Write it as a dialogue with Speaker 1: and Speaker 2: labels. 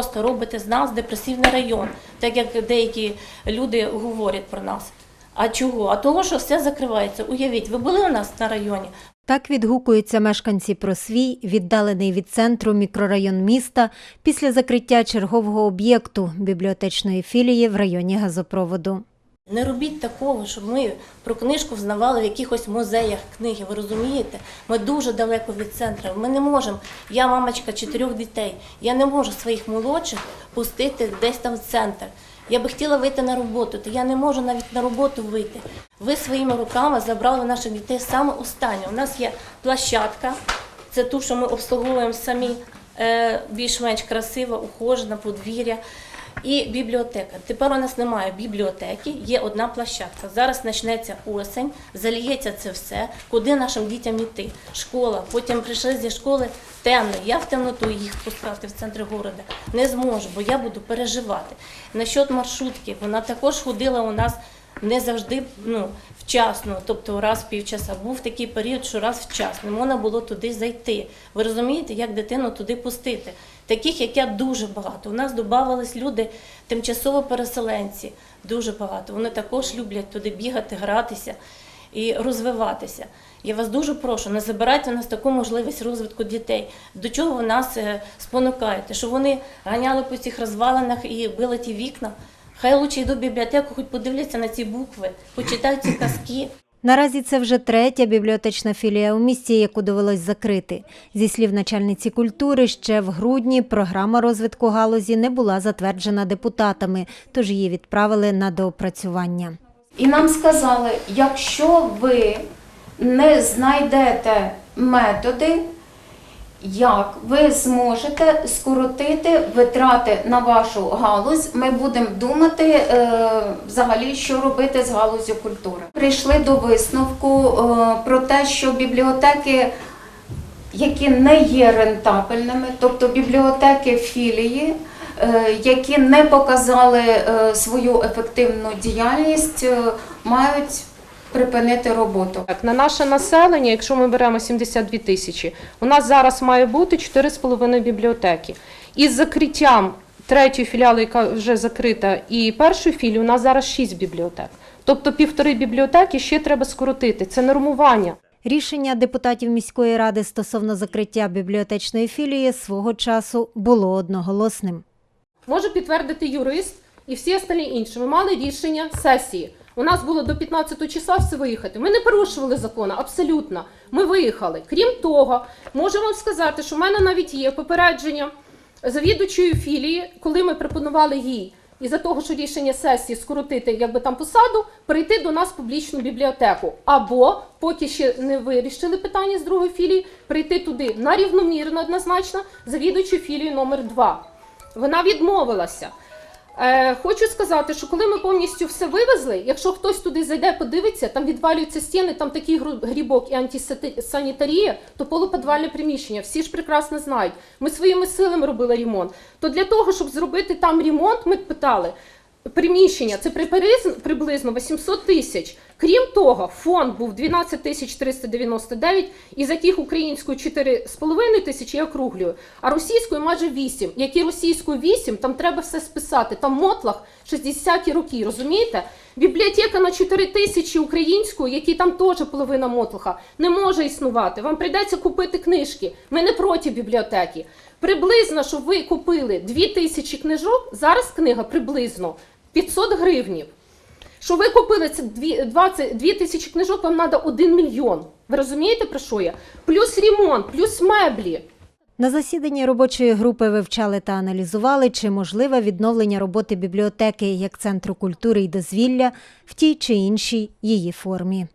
Speaker 1: просто робите з нас депресивний район, так як деякі люди говорять про нас. А чого? А того, що все закривається. Уявіть, ви були у нас на районі,
Speaker 2: Так відгукуються мешканці про свій, віддалений від центру мікрорайон міста після закриття чергового об'єкту бібліотечної філії в районі газопроводу.
Speaker 1: Не робіть такого, щоб ми про книжку взнавали в якихось музеях книги. Ви розумієте? Ми дуже далеко від центру. Ми не можемо. Я мамочка чотирьох дітей. Я не можу своїх молодших пустити десь там в центр. Я би хотіла вийти на роботу, то я не можу навіть на роботу вийти. Ви своїми руками забрали наших дітей саме останнє. У нас є площадка, це ту, що ми обслуговуємо самі, е, більш-менш красива, ухожена, подвір'я. І бібліотека. Тепер у нас немає бібліотеки, є одна площадка. Зараз почнеться осень, заліється це все. Куди нашим дітям йти? Школа. Потім прийшли зі школи темно. Я в темноту їх пускати в центр города не зможу, бо я буду переживати. Насчет маршрутки, вона також ходила у нас не завжди ну, вчасно, тобто раз в півчаса. Був такий період, що раз в час не можна було туди зайти. Ви розумієте, як дитину туди пустити? Таких, як я, дуже багато. У нас додавались люди, тимчасово переселенці, дуже багато. Вони також люблять туди бігати, гратися і розвиватися. Я вас дуже прошу, не забирайте у нас таку можливість розвитку дітей. До чого ви нас е, спонукаєте? Що вони ганяли по цих розвалинах і били ті вікна? Хай лучше йдуть в бібліотеку, хоч подивляться на ці букви, почитають ці казки.
Speaker 2: Наразі це вже третя бібліотечна філія у місті, яку довелось закрити. Зі слів начальниці культури, ще в грудні програма розвитку галузі не була затверджена депутатами, тож її відправили на доопрацювання.
Speaker 3: І нам сказали, якщо ви не знайдете методи, як ви зможете скоротити витрати на вашу галузь, ми будемо думати е, взагалі, що робити з галузю культури. Прийшли до висновку е, про те, що бібліотеки, які не є рентабельними, тобто бібліотеки філії, е, які не показали е, свою ефективну діяльність, е, мають припинити роботу.
Speaker 4: Так, на наше населення, якщо ми беремо 72 тисячі, у нас зараз має бути 4,5 бібліотеки. Із закриттям третьої філіали, яка вже закрита, і першої філії, у нас зараз 6 бібліотек. Тобто півтори бібліотеки ще треба скоротити. Це нормування.
Speaker 2: Рішення депутатів міської ради стосовно закриття бібліотечної філії свого часу було одноголосним.
Speaker 4: Може підтвердити юрист і всі остальні інші. Ми мали рішення сесії. У нас було до 15 числа все виїхати. Ми не порушували закону, абсолютно. Ми виїхали. Крім того, можу вам сказати, що в мене навіть є попередження завідувачої філії, коли ми пропонували їй із-за того, що рішення сесії скоротити якби там посаду, прийти до нас в публічну бібліотеку. Або, поки ще не вирішили питання з другої філії, прийти туди на рівномірно однозначно завідувачу філії номер 2 Вона відмовилася. Е, хочу сказати, що коли ми повністю все вивезли, якщо хтось туди зайде, подивиться, там відвалюються стіни, там такий грібок і антисанітарія, то полуподвальне приміщення. Всі ж прекрасно знають. Ми своїми силами робили ремонт. То для того, щоб зробити там ремонт, ми питали. Приміщення це приблизно, приблизно 800 тисяч. Крім того, фонд був 12 тисяч 399, із яких українською 4,5 тисячі я округлюю, а російською майже 8. Які російською 8, там треба все списати. Там мотлах 60-ті роки, розумієте? Бібліотека на 4 тисячі українською, які там теж половина мотлаха, не може існувати. Вам прийдеться купити книжки. Ми не проти бібліотеки. Приблизно, щоб ви купили 2 тисячі книжок, зараз книга приблизно 500 гривнів. Що ви купили це 2, 20, 2 тисячі книжок, вам треба 1 мільйон. Ви розумієте про що я? Плюс ремонт, плюс меблі.
Speaker 2: На засіданні робочої групи вивчали та аналізували, чи можливе відновлення роботи бібліотеки як центру культури і дозвілля в тій чи іншій її формі.